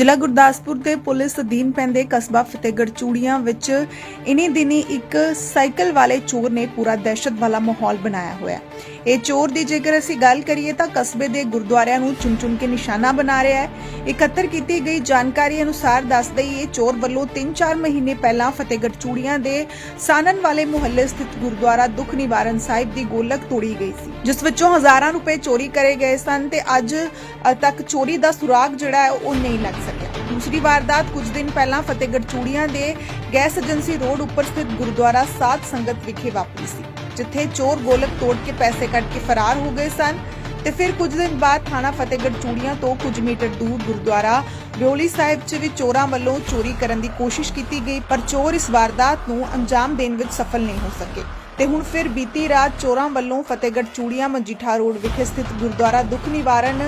ਜ਼ਿਲ੍ਹਾ ਗੁਰਦਾਸਪੁਰ ਦੇ ਪੁਲਿਸ ਅਧੀਨ ਪੈਂਦੇ ਕਸਬਾ ਫਤਿਹਗੜ੍ਹ ਚੂੜੀਆਂ ਵਿੱਚ ਇਨੀ ਦਿਨੀ ਇੱਕ ਸਾਈਕਲ ਵਾਲੇ ਚੋਰ ਨੇ ਪੂਰਾ ਦਹਿਸ਼ਤ ਵਾਲਾ ਮਾਹੌਲ ਬਣਾਇਆ ਹੋਇਆ ਇਹ ਚੋਰ ਦੀ ਜੇਕਰ ਅਸੀਂ ਗੱਲ ਕਰੀਏ ਤਾਂ ਕਸਬੇ ਦੇ ਗੁਰਦੁਆਰਿਆਂ ਨੂੰ ਚੁਣ-ਚੁਣ ਕੇ ਨਿਸ਼ਾਨਾ ਬਣਾ ਰਿਹਾ ਹੈ। ਇਕੱਤਰ ਕੀਤੀ ਗਈ ਜਾਣਕਾਰੀ ਅਨੁਸਾਰ ਦੱਸ ਦਈ ਇਹ ਚੋਰ ਵੱਲੋਂ 3-4 ਮਹੀਨੇ ਪਹਿਲਾਂ ਫਤਿਹਗੜ੍ਹ ਚੂੜੀਆਂ ਦੇ ਸਾਨਨ ਵਾਲੇ ਮੁਹੱਲੇ ਸਥਿਤ ਗੁਰਦੁਆਰਾ ਦੁੱਖ ਨਿਵਾਰਨ ਸਾਹਿਬ ਦੀ ਗੋਲਕ ਤੋੜੀ ਗਈ ਸੀ। ਜਿਸ ਵਿੱਚੋਂ ਹਜ਼ਾਰਾਂ ਰੁਪਏ ਚੋਰੀ ਕਰੇ ਗਏ ਸਨ ਤੇ ਅੱਜ ਤੱਕ ਚੋਰੀ ਦਾ ਸੁਰਾਗ ਜਿਹੜਾ ਹੈ ਉਹ ਨਹੀਂ ਲੱਗ ਦੂਸਰੀ ਵਾਰਦਾਤ ਕੁਝ ਦਿਨ ਪਹਿਲਾਂ ਫਤਿਹਗੜ੍ਹ ਚੂੜੀਆਂ ਦੇ ਗੈਸ ਏਜੰਸੀ ਰੋਡ ਉੱਪਰ ਸਥਿਤ ਗੁਰਦੁਆਰਾ ਸਾਧ ਸੰਗਤ ਵਿਖੇ ਵਾਪਰੀ ਸੀ, ਜਿੱਥੇ ਚੋਰ ਗੋਲਕ ਤੋੜ ਕੇ ਪੈਸੇ ਕੱਢ ਕੇ ਫਰਾਰ ਹੋ ਗਏ ਸਨ ਤੇ ਫਿਰ ਕੁਝ ਦਿਨ ਬਾਅਦ ਥਾਣਾ ਫਤਿਹਗੜ੍ਹ ਚੂੜੀਆਂ ਤੋਂ ਕੁਝ ਮੀਟਰ ਦੂਰ ਗੁਰਦੁਆਰਾ ਬਿਓਲੀ ਸਾਹਿਬ 'ਚ ਵੀ ਚੋਰਾਂ ਵੱਲੋਂ ਚੋਰੀ ਕਰਨ ਦੀ ਕੋਸ਼ਿਸ਼ ਕੀਤੀ ਗਈ, ਪਰ ਚੋਰ ਇਸ ਵਾਰਦਾਤ ਨੂੰ ਅੰਜਾਮ ਦੇਣ ਵਿੱਚ ਸਫਲ ਨਹੀਂ ਹੋ ਸਕੇ। ਤੇ ਹੁਣ ਫਿਰ ਬੀਤੀ ਰਾਤ ਚੋਰਾਂ ਵੱਲੋਂ ਫਤਿਹਗੜ੍ਹ ਚੂੜੀਆਂ ਮਜੀਠਾ ਰੋਡ ਵਿਖੇ ਸਥਿਤ ਗੁਰਦੁਆਰਾ ਦੁੱਖ ਨਿਵਾਰਨ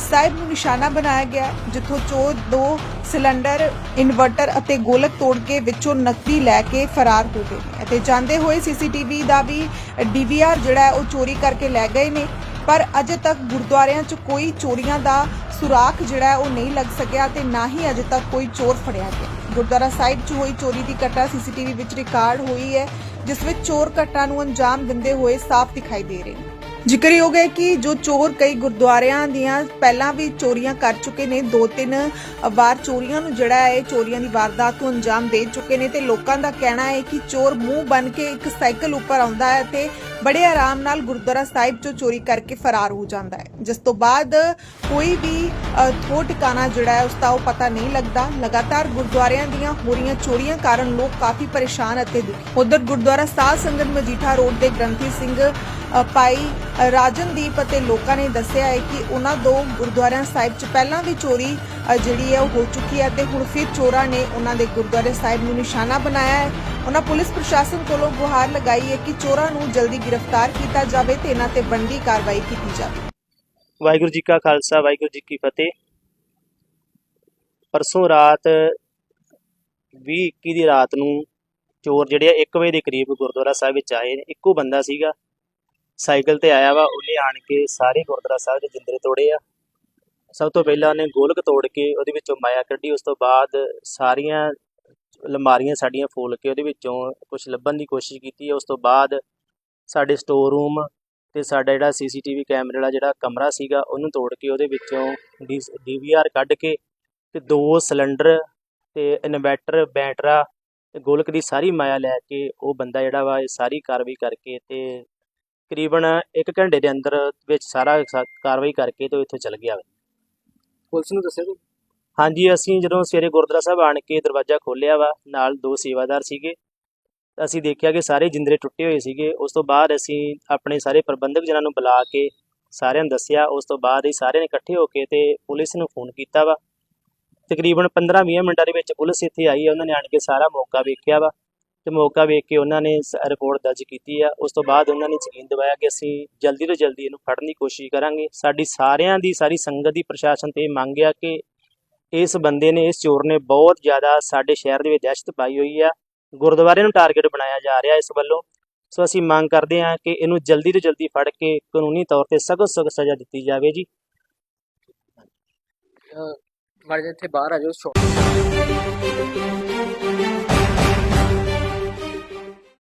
ਸਾਹਿਬ ਨੂੰ ਨਿਸ਼ਾਨਾ ਬਣਾਇਆ ਗਿਆ, ਜਿੱਥੋਂ ਚੋਰ ਦੋ ਸਿਲੰਡਰ, ਇਨਵਰਟਰ ਅਤੇ ਗੋਲਕ ਤੋੜ ਕੇ ਵਿੱਚੋਂ ਨਕਦੀ ਲੈ ਕੇ ਫਰਾਰ ਹੋ ਗਏ ਅਤੇ ਜਾਂਦੇ ਹੋਏ ਸੀਸੀਟੀਵੀ ਦਾ ਵੀ ਡੀਵੀਆਰ ਜਿਹੜਾ ਉਹ ਚੋਰੀ ਕਰਕੇ ਲੈ ਗਏ ਨੇ। ਪਰ ਅਜੇ ਤੱਕ ਗੁਰਦੁਆਰਿਆਂ 'ਚ ਕੋਈ ਚੋਰੀਆਂ ਦਾ ਸੁਰਾਖ ਜਿਹੜਾ ਉਹ ਨਹੀਂ ਲੱਗ ਸਕਿਆ ਤੇ ਨਾ ਹੀ ਅਜੇ ਤੱਕ ਕੋਈ ਚੋਰ ਫੜਿਆ ਗਿਆ। ਗੁਰਦੁਆਰਾ ਸਾਹਿਬ 'ਚ ਹੋਈ ਚੋਰੀ ਦੀ ਘਟਨਾ ਸੀਸੀਟੀਵੀ ਵਿੱਚ ਰਿਕਾਰਡ ਹੋਈ ਹੈ, ਜਿਸ ਵਿੱਚ ਚੋਰ ਘਟਨਾ ਨੂੰ ਅੰਜਾਮ ਦਿੰਦੇ ਹੋਏ ਸਾਫ਼ ਦਿਖਾਈ ਦੇ ਰਹੇ ਨੇ। ਜ਼ਿਕਰਯੋਗ ਹੈ ਕਿ ਜੋ ਚੋਰ ਕਈ ਗੁਰਦੁਆਰਿਆਂ ਦੀਆਂ ਪਹਿਲਾਂ ਵੀ ਚੋਰੀਆਂ ਕਰ ਚੁੱਕੇ ਨੇ, ਦੋ ਤਿੰਨ ਵਾਰ ਚੋਰੀਆਂ ਨੂੰ ਜਿਹੜਾ ਹੈ ਚੋਰੀਆਂ ਦੀ ਵਾਰਦਾਤ ਨੂੰ ਅੰਜਾਮ ਦੇ ਚੁੱਕੇ ਨੇ ਤੇ ਲੋਕਾਂ ਦਾ ਕਹਿਣਾ ਹੈ ਕਿ ਚੋਰ ਮੂੰਹ ਬਨ ਕੇ ਇੱਕ ਸਾਈਕਲ ਉੱਪਰ ਆਉਂਦਾ ਹੈ ਤੇ ਬੜੇ ਆਰਾਮ ਨਾਲ ਗੁਰਦੁਆਰਾ ਸਾਹਿਬ ਚੋਂ ਚੋਰੀ ਕਰਕੇ ਫਰਾਰ ਹੋ ਜਾਂਦਾ ਹੈ। ਜਿਸ ਤੋਂ ਬਾਅਦ ਕੋਈ ਵੀ ਥੋ ਟਿਕਾਣਾ ਜਿਹੜਾ ਹੈ, ਉਸ ਦਾ ਉਹ ਪਤਾ ਨਹੀਂ ਲੱਗਦਾ। ਲਗਾਤਾਰ ਗੁਰਦੁਆਰਿਆਂ ਦੀਆਂ ਹੋ ਰਹੀਆਂ ਚੋਰੀਆਂ ਕਾਰਨ ਲੋਕ ਕਾਫੀ ਪਰੇਸ਼ਾਨ ਅਤੇ ਦੁਖੀ। ਉਧਰ ਗੁਰਦੁਆਰਾ ਸਾਧ ਸੰਗਤ ਮਜੀਠਾ ਰੋਡ ਦੇ ਗ੍ਰੰਥੀ ਸਿੰਘ ਅ, ਭਾਈ ਰਾਜਨਦੀਪ ਅਤੇ ਲੋਕਾਂ ਨੇ ਦੱਸਿਆ ਹੈ ਕਿ ਉਹਨਾਂ ਦੋ ਗੁਰਦੁਆਰਿਆਂ ਸਾਹਿਬ 'ਚ ਪਹਿਲਾਂ ਵੀ ਚੋਰੀ ਜਿਹੜੀ ਹੈ ਉਹ ਹੋ ਚੁੱਕੀ ਹੈ ਤੇ ਹੁਣ ਫਿਰ ਚੋਰਾਂ ਨੇ ਉਹਨਾਂ ਦੇ ਗੁਰਦੁਆਰੇ ਸਾਹਿਬ ਨੂੰ ਨਿਸ਼ਾਨਾ ਬਣਾਇਆ ਹੈ। ਉਹਨਾਂ ਪੁਲਿਸ ਪ੍ਰਸ਼ਾਸਨ ਕੋਲੋਂ ਗੁਹਾਰ ਲਗਾਈ ਹੈ ਕਿ ਚੋਰਾਂ ਨੂੰ ਜਲਦੀ ਗ੍ਰਿਫਤਾਰ ਕੀਤਾ ਜਾਵੇ ਤੇ ਇਹਨਾਂ ਤੇ ਬਣਦੀ ਕਾਰਵਾਈ ਕੀਤੀ ਜਾਵੇ। ਵਾਹਿਗੁਰੂ ਜੀ ਕਾ ਖਾਲਸਾ ਵਾਹਿਗੁਰੂ ਜੀ ਕੀ ਫਤਿਹ। ਪਰਸੋਂ ਰਾਤ 20-21 ਦੀ ਰਾਤ ਨੂੰ ਚੋਰ ਜਿਹੜੇ ਆ 1 ਵਜੇ ਦੇ ਕਰੀਬ ਗੁਰਦੁਆਰਾ ਸਾਹਿਬ ਵਿੱਚ ਆਏ ਨੇ। ਇੱਕੋ ਬੰਦਾ ਸੀਗਾ। ਸਾਈਕਲ ਤੇ ਆਇਆ ਵਾ, ਉਹਨੇ ਆਣ ਕੇ ਸਾਰੇ ਗੁਰਦੁਆਰਾ ਸਾਹਿਬ ਦੇ ਜਿੰਦਰੇ ਤੋੜੇ ਆ। ਸਭ ਤੋਂ ਪਹਿਲਾਂ ਉਹਨੇ ਗੋਲਕ ਤੋੜ ਕੇ ਉਹਦੇ ਵਿੱਚੋਂ ਮਾਇਆ ਕੱਢੀ, ਉਸ ਤੋਂ ਬਾਅਦ ਸਾਰੀਆਂ ਅਲਮਾਰੀਆਂ ਸਾਡੀਆਂ ਫੋਲ ਕੇ ਉਹਦੇ ਵਿੱਚੋਂ ਕੁਝ ਲੱਭਣ ਦੀ ਕੋਸ਼ਿਸ਼ ਕੀਤੀ। ਉਸ ਤੋਂ ਬਾਅਦ ਸਾਡੇ ਸਟੋਰ ਰੂਮ ਤੇ ਸਾਡਾ ਜਿਹੜਾ ਸੀਸੀਟੀਵੀ ਕੈਮਰੇ ਵਾਲਾ ਜਿਹੜਾ ਕਮਰਾ ਸੀਗਾ, ਉਹਨੂੰ ਤੋੜ ਕੇ ਉਹਦੇ ਵਿੱਚੋਂ ਡੀਵੀਆਰ ਕੱਢ ਕੇ ਤੇ ਦੋ ਸਿਲੰਡਰ ਤੇ ਇਨਵੈਟਰ ਬੈਟਰਾ ਗੋਲਕ ਦੀ ਸਾਰੀ ਮਾਇਆ ਲੈ ਕੇ ਉਹ ਬੰਦਾ ਜਿਹੜਾ ਵਾ, ਇਹ ਸਾਰੀ ਕਾਰਵਾਈ ਕਰਕੇ ਤੇ ਤਕਰੀਬਨ 1 ਘੰਟੇ ਦੇ ਅੰਦਰ ਵਿੱਚ ਸਾਰਾ ਸਾ- ਕਾਰਵਾਈ ਕਰਕੇ ਤੇ ਉਹ ਇੱਥੋਂ ਚਲ ਗਿਆ ਵਾ। ਪੁਲਿਸ ਨੂੰ ਦੱਸਿਆ ਕੋਈ? ਹਾਂਜੀ ਅਸੀਂ ਜਦੋਂ ਸਵੇਰੇ ਗੁਰਦੁਆਰਾ ਸਾਹਿਬ ਆਣ ਕੇ ਦਰਵਾਜ਼ਾ ਖੋਲ੍ਹਿਆ ਵਾ ਨਾਲ ਦੋ ਸੇਵਾਦਾਰ ਸੀਗੇ। ਤਾਂ ਅਸੀਂ ਦੇਖਿਆ ਕਿ ਸਾਰੇ ਜਿੰਦਰੇ ਟੁੱਟੇ ਹੋਏ ਸੀਗੇ। ਉਸ ਤੋਂ ਬਾਅਦ ਅਸੀਂ ਆਪਣੇ ਸਾਰੇ ਪ੍ਰਬੰਧਕ ਜਨਾਂ ਨੂੰ ਬੁਲਾ ਕੇ ਸਾਰਿਆਂ ਨੂੰ ਦੱਸਿਆ। ਉਸ ਤੋਂ ਬਾਅਦ ਇਹ ਸਾਰਿਆਂ ਨੇ ਇਕੱਠੇ ਹੋ ਕੇ ਤੇ ਪੁਲਿਸ ਨੂੰ ਫੋਨ ਕੀਤਾ ਵਾ। ਤਕਰੀਬਨ 15-20 ਮਿੰਟਾਂ ਦੇ ਵਿੱਚ ਪੁਲਿਸ ਇੱਥੇ ਆਈ ਹੈ ਉਹਨਾਂ ਨੇ ਆਣ ਕੇ ਸਾਰਾ ਮੌਕਾ ਵੇਖਿਆ ਵਾ। ਤੇ ਮੌਕਾ ਵੇਖ ਕੇ ਉਹਨਾਂ ਨੇ ਰਿਪੋਰਟ ਦਰਜ ਕੀਤੀ ਆ। ਉਸ ਤੋਂ ਬਾਅਦ ਉਹਨਾਂ ਨੇ ਯਕੀਨ ਦਿਵਾਇਆ ਕਿ ਅਸੀਂ ਜਲਦੀ ਤੋਂ ਜਲਦੀ ਇਹਨੂੰ ਫੜਨ ਦੀ ਕੋਸ਼ਿਸ਼ ਕਰਾਂਗੇ। ਸਾਡੀ ਸਾਰਿਆਂ ਦੀ, ਸਾਰੀ ਸੰਗਤ ਦੀ ਪ੍ਰਸ਼ਾਸਨ ਤੇ ਇਹ ਮੰਗ ਆ ਕਿ ਇਸ ਬੰਦੇ ਨੇ, ਇਸ ਚੋਰ ਨੇ ਬਹੁਤ ਜ਼ਿਆਦਾ ਸਾਡੇ ਸ਼ਹਿਰ ਦੇ ਵਿੱਚ ਦਹਿਸ਼ਤ ਪਾਈ ਹੋਈ ਆ। ਗੁਰਦੁਆਰੇ ਨੂੰ ਟਾਰਗੇਟ ਬਣਾਇਆ ਜਾ ਰਿਹਾ ਇਸ ਵੱਲੋਂ। ਸੋ ਅਸੀਂ ਮੰਗ ਕਰਦੇ ਹਾਂ ਕਿ ਇਹਨੂੰ ਜਲਦੀ ਤੋਂ ਜਲਦੀ ਫੜ ਕੇ ਕਾਨੂੰਨੀ ਤੌਰ ਤੇ ਸਖਤ ਸਖਤ ਸਜ਼ਾ ਦਿੱਤੀ ਜਾਵੇ ਜੀ। ਮਾੜੇ ਜਿਹੇ ਇੱਥੇ ਬਾਹਰ ਆ ਜਾਓ